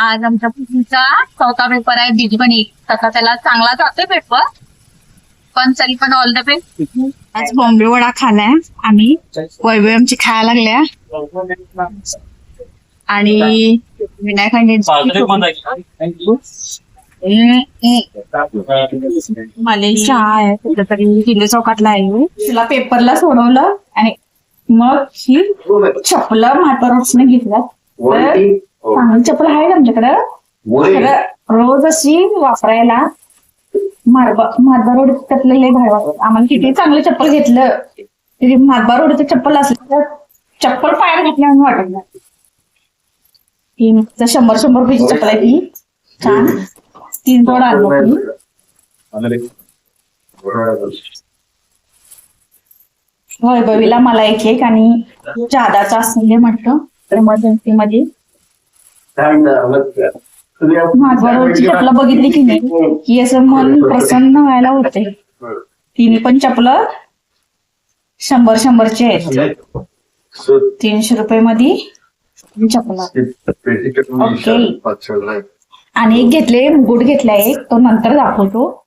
आज आमच्या पुढचा चौथा पेपर आहे बीजगणित तसा त्याला चांगला जातोय पेपर पण तरी पण ऑल द बेस्ट आज बॉम्बे वडा खालाय आम्ही. वैभव आमची खायला लागल्या. आणि विनायक आणि मला चहा आहे. कुठेतरी किल्ले चौकातला आहे. तिला पेपरला सोडवलं आणि मग ही चपल म्हातारोसने घेतल्या तर चांगली चप्पल आहे का आमच्याकडं? रोज अशी वापरायला मारबा मारबा रोड त्यातले लय भारी आम्हाला किती चांगलं चप्पल घेतलं तरी मारबा रोडचं चप्पल असलं तर चप्पल पायात घातल्या म्हणून वाटत नाही. ही मस्त शंभर शंभर रुपयाची चप्पल आहे ती छान. तीन जोड आणलं ती वैभवीला मला एक एक आणि जादाचा असले म्हटलं. इमर्जन्सी मध्ये मागवारवरची चपल बघितली की नाही की असं मन प्रसन्न व्हायला होते तिन्ही पण चपल शंभर शंभरची आहेत. तीनशे रुपये मध्ये चपला. आणि एक घेतले मुकुट घेतलाय एक तो नंतर दाखवतो.